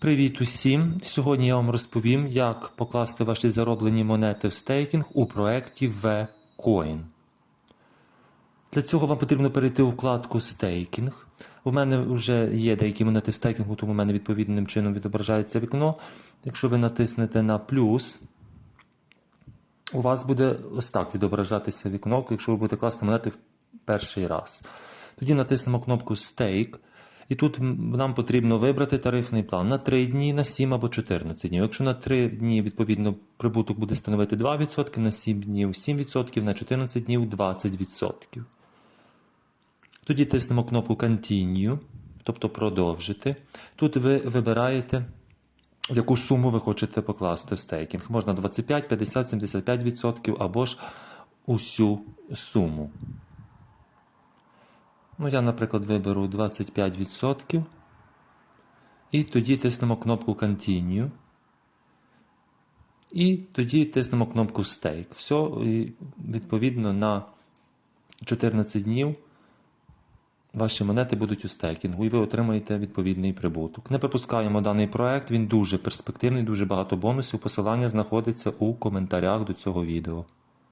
Привіт усім! Сьогодні я вам розповім, як покласти ваші зароблені монети в стейкінг у проєкті VCoin. Для цього вам потрібно перейти у вкладку стейкінг. У мене вже є деякі монети в стейкінгу, тому у мене відповідним чином відображається вікно. Якщо ви натиснете на плюс, у вас буде ось так відображатися вікно, якщо ви будете класти монети в перший раз. Тоді натиснемо кнопку Stake. І тут нам потрібно вибрати тарифний план на 3 дні, на 7 або 14 днів. Якщо на 3 дні, відповідно, прибуток буде становити 2%, на 7 днів 7%, на 14 днів 20%. Тоді тиснемо кнопку Continue, тобто продовжити. Тут ви вибираєте, яку суму ви хочете покласти в стейкінг. Можна 25, 50, 75% або ж усю суму. Ну, я, наприклад, виберу 25%. І тоді тиснемо кнопку Continue. І тоді тиснемо кнопку Stake. Все, і відповідно, на 14 днів ваші монети будуть у стейкінгу, і ви отримаєте відповідний прибуток. Не пропускаємо даний проект, він дуже перспективний, дуже багато бонусів. Посилання знаходиться у коментарях до цього відео.